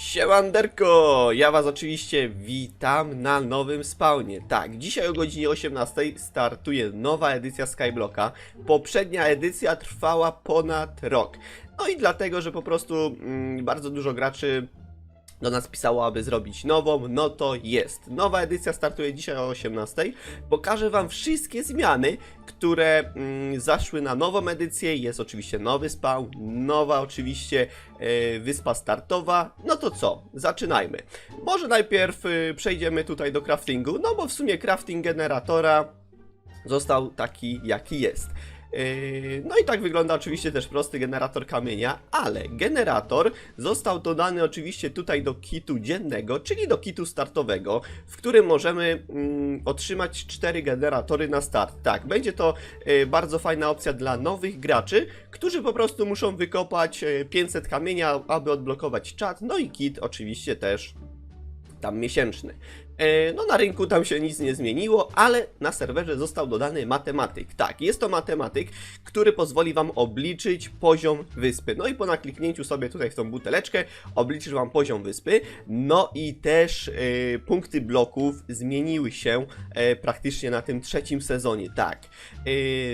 Siemanderko! Ja was oczywiście witam na nowym spawnie. Tak, dzisiaj o godzinie 18 startuje nowa edycja Skyblocka. Poprzednia edycja trwała ponad rok. No i dlatego, że po prostu mm, bardzo dużo graczy do nas pisało, aby zrobić nową, no to jest. Nowa edycja startuje dzisiaj o 18. Pokażę Wam wszystkie zmiany, które mm, zaszły na nową edycję. Jest oczywiście nowy spawn, nowa oczywiście e, wyspa startowa. No to co? Zaczynajmy. Może najpierw y, przejdziemy tutaj do craftingu, no bo w sumie crafting generatora został taki, jaki jest. Yy, No i tak wygląda oczywiście też prosty generator kamienia, ale generator został dodany oczywiście tutaj do kitu dziennego, czyli do kitu startowego, w którym możemy mm, otrzymać cztery generatory na start. Tak, będzie to yy, bardzo fajna opcja dla nowych graczy, którzy po prostu muszą wykopać yy, 500 kamienia, aby odblokować czat, no i kit oczywiście też tam miesięczny. E, No na rynku tam się nic nie zmieniło, ale na serwerze został dodany matematyk. Tak, jest to matematyk, który pozwoli Wam obliczyć poziom wyspy. No i po nakliknięciu sobie tutaj w tą buteleczkę obliczysz Wam poziom wyspy. No i też e, punkty bloków zmieniły się e, praktycznie na tym trzecim sezonie. Tak.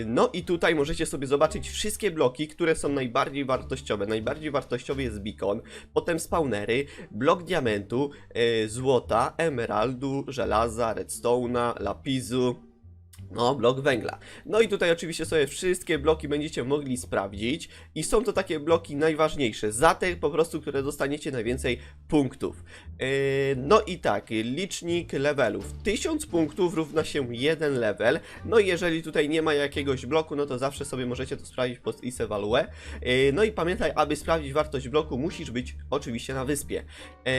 No i tutaj możecie sobie zobaczyć wszystkie bloki, które są najbardziej wartościowe. Najbardziej wartościowy jest beacon, potem spawnery, blok diamentu, złota, żelaza, redstone'a, lapisu. No, blok węgla. No i tutaj oczywiście sobie wszystkie bloki będziecie mogli sprawdzić i są to takie bloki najważniejsze, za te po prostu, które dostaniecie najwięcej punktów. Yy, no i tak, licznik levelów. 1000 punktów równa się 1 level. No i jeżeli tutaj nie ma jakiegoś bloku, no to zawsze sobie możecie to sprawdzić pod isEvalue. Yy, no i pamiętaj, aby sprawdzić wartość bloku, musisz być oczywiście na wyspie. Yy,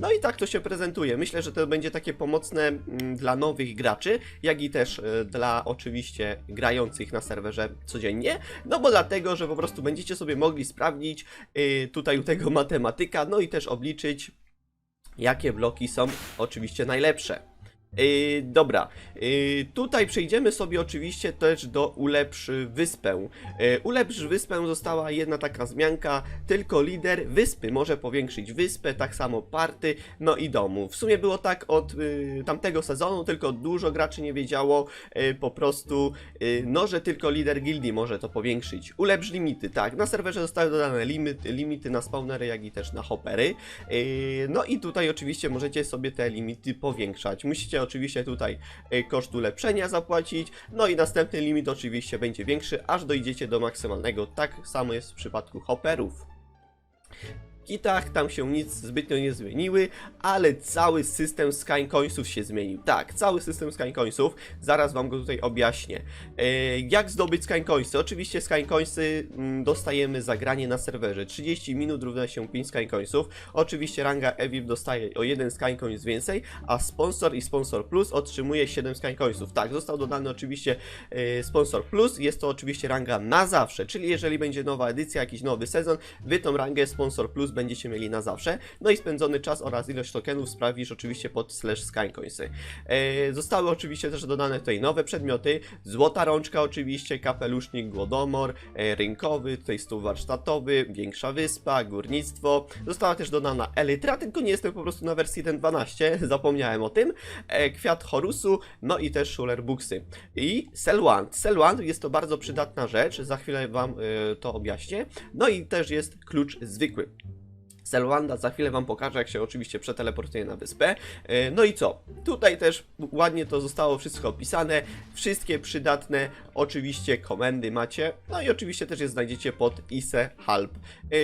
no i tak to się prezentuje. Myślę, że to będzie takie pomocne mm, dla nowych graczy, jak i też e, dla oczywiście grających na serwerze codziennie. No bo dlatego, że po prostu będziecie sobie mogli sprawdzić y, tutaj u tego matematyka, no i też obliczyć, jakie bloki są oczywiście najlepsze. Yy, dobra, yy, tutaj przejdziemy sobie oczywiście też do ulepsz wyspę. Yy, ulepsz wyspę została jedna taka zmianka, tylko lider wyspy może powiększyć wyspę, tak samo party, no i domu. W sumie było tak od yy, tamtego sezonu, tylko dużo graczy nie wiedziało yy, po prostu, yy, no że tylko lider gildii może to powiększyć. Ulepsz limity, tak, na serwerze zostały dodane limity, limity na spawnery, jak i też na hoppery. Yy, no i tutaj oczywiście możecie sobie te limity powiększać. Musicie oczywiście tutaj y, koszt ulepszenia zapłacić, no i następny limit oczywiście będzie większy, aż dojdziecie do maksymalnego. Tak samo jest w przypadku hopperów. Kitach tam się nic zbytnio nie zmieniły, ale cały system Skycoinsów się zmienił. Tak, cały system Skycoinsów, zaraz wam go tutaj objaśnię. E, jak zdobyć Skycoinsy? Oczywiście Skycoinsy mm, dostajemy za granie na serwerze. 30 minut równa się 5 Skycoinsów. Oczywiście ranga EVIP dostaje o 1 Skycoins więcej, a sponsor i sponsor plus otrzymuje 7 Skycoinsów. Tak, został dodany oczywiście e, sponsor plus, jest to oczywiście ranga na zawsze, czyli jeżeli będzie nowa edycja, jakiś nowy sezon, wy tą rangę sponsor plus będziecie mieli na zawsze. No i spędzony czas oraz ilość tokenów sprawisz oczywiście pod slash skycoinsy. E, zostały oczywiście też dodane tutaj nowe przedmioty, złota rączka oczywiście, kapelusznik, głodomor, e, rynkowy, tutaj stół warsztatowy, większa wyspa, górnictwo. Została też dodana elytra, tylko nie jestem po prostu na wersji 1.12, zapomniałem o tym. E, kwiat Horusu, no i też Schuler Buksy. I Selwand. Selwand jest to bardzo przydatna rzecz, za chwilę wam to objaśnię. No i też jest klucz zwykły. Selwanda za chwilę wam pokażę, jak się oczywiście przeteleportuje na wyspę. E, No i co? Tutaj też ładnie to zostało wszystko opisane. Wszystkie przydatne oczywiście komendy macie. No i oczywiście też je znajdziecie pod ISE Halp. E,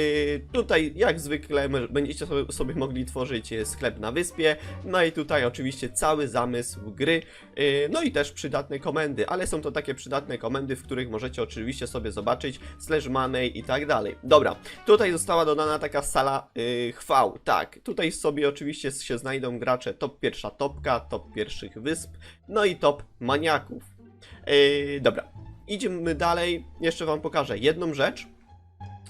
Tutaj jak zwykle będziecie sobie, mogli tworzyć e, sklep na wyspie. No i tutaj oczywiście cały zamysł gry. No i też przydatne komendy, ale są to takie przydatne komendy, w których możecie oczywiście sobie zobaczyć slash money i tak dalej. Dobra, tutaj została dodana taka sala yy, chwał. Tak, tutaj sobie oczywiście się znajdą gracze top pierwsza topka, top pierwszych wysp, no i top maniaków. Yy, dobra, idziemy dalej. Jeszcze wam pokażę jedną rzecz.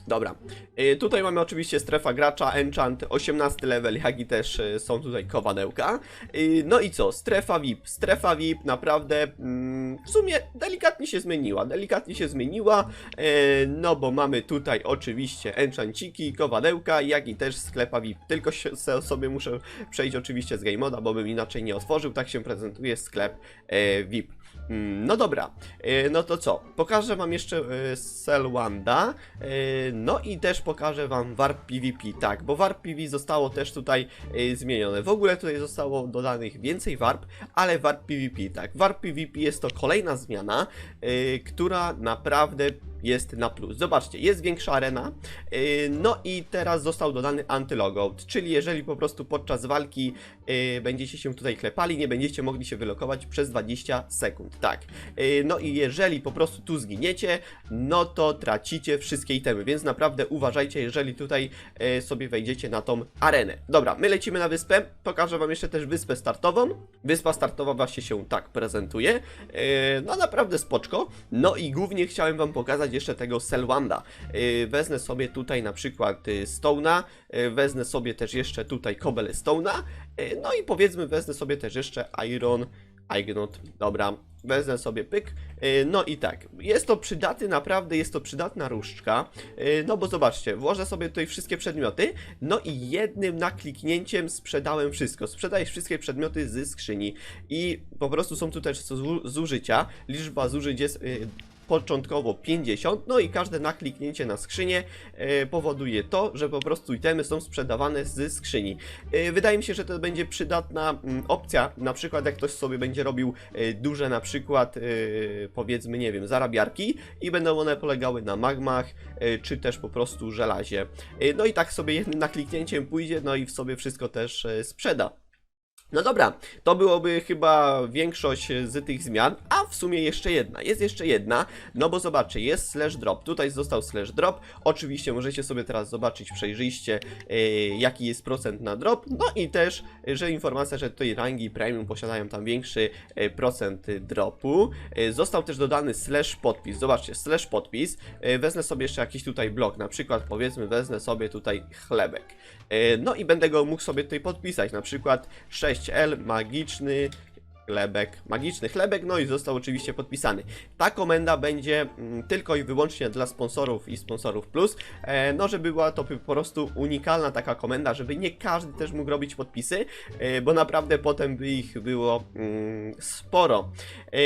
Dobra, y, tutaj mamy oczywiście strefa gracza, enchant 18 level, jak i też y, są tutaj kowadełka. Y, No i co, strefa VIP, strefa VIP naprawdę mm, w sumie delikatnie się zmieniła, delikatnie się zmieniła, no bo mamy tutaj oczywiście enchanciki, kowadełka, jak i też sklepa VIP, tylko się, sobie muszę przejść oczywiście z game moda, bo bym inaczej nie otworzył, tak się prezentuje sklep VIP. Mm, No dobra, e, no to co? Pokażę wam jeszcze e, Selwanda, e, no i też pokażę wam Warp PvP, tak, bo Warp PvP zostało też tutaj e, zmienione. W ogóle tutaj zostało dodanych więcej Warp, ale Warp PvP, tak. Warp PvP jest to kolejna zmiana, e, która naprawdę jest na plus. Zobaczcie, jest większa arena, yy, no i teraz został dodany antylogout, czyli jeżeli po prostu podczas walki yy, będziecie się tutaj klepali, nie będziecie mogli się wylokować przez 20 sekund, tak. Yy, No i jeżeli po prostu tu zginiecie, no to tracicie wszystkie itemy, więc naprawdę uważajcie, jeżeli tutaj sobie wejdziecie na tą arenę. Dobra, my lecimy na wyspę, pokażę wam jeszcze też wyspę startową. Wyspa startowa właśnie się tak prezentuje, no naprawdę spoczko. No i głównie chciałem wam pokazać jeszcze tego Selwanda. Yy, Wezmę sobie tutaj na przykład yy, Stone'a, yy, wezmę sobie też jeszcze tutaj Cobblestone'a, yy, no i powiedzmy wezmę sobie też jeszcze Iron Ignot, dobra, wezmę sobie pyk, no i tak, jest to przydatny, naprawdę jest to przydatna różdżka, no bo zobaczcie, włożę sobie tutaj wszystkie przedmioty, no i jednym nakliknięciem sprzedałem wszystko, sprzedajesz wszystkie przedmioty z skrzyni. I po prostu są tu też zu- zużycia, liczba zużyć jest początkowo 50, no i każde nakliknięcie na skrzynię e, powoduje to, że po prostu itemy są sprzedawane z skrzyni. E, wydaje mi się, że to będzie przydatna mm, opcja, na przykład jak ktoś sobie będzie robił e, duże na przykład e, powiedzmy, nie wiem, zarabiarki i będą one polegały na magmach, e, czy też po prostu żelazie. E, no i tak sobie jednym nakliknięciem pójdzie, no i w sobie wszystko też e, sprzeda. No dobra, to byłoby chyba większość z tych zmian, a w sumie jeszcze jedna, jest jeszcze jedna, no bo zobaczcie, jest slash drop, tutaj został slash drop, oczywiście możecie sobie teraz zobaczyć przejrzyście e, jaki jest procent na drop, no i też, e, że informacja, że tutaj rangi premium posiadają tam większy e, procent dropu, e, został też dodany slash podpis, zobaczcie, slash podpis, e, wezmę sobie jeszcze jakiś tutaj blok, na przykład powiedzmy wezmę sobie tutaj chlebek, E, No i będę go mógł sobie tutaj podpisać, na przykład 6L magiczny chlebek, magiczny chlebek, no i został oczywiście podpisany. Ta komenda będzie mm, tylko i wyłącznie dla sponsorów i sponsorów plus, e, no żeby była to po prostu unikalna taka komenda, żeby nie każdy też mógł robić podpisy, e, bo naprawdę potem by ich było mm, sporo. E,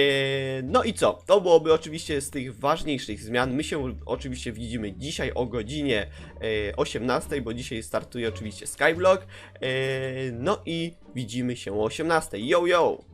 no i co? To byłoby oczywiście z tych ważniejszych zmian. My się oczywiście widzimy dzisiaj o godzinie e, 18, bo dzisiaj startuje oczywiście Skyblock. No i widzimy się o 18. Yo, yo!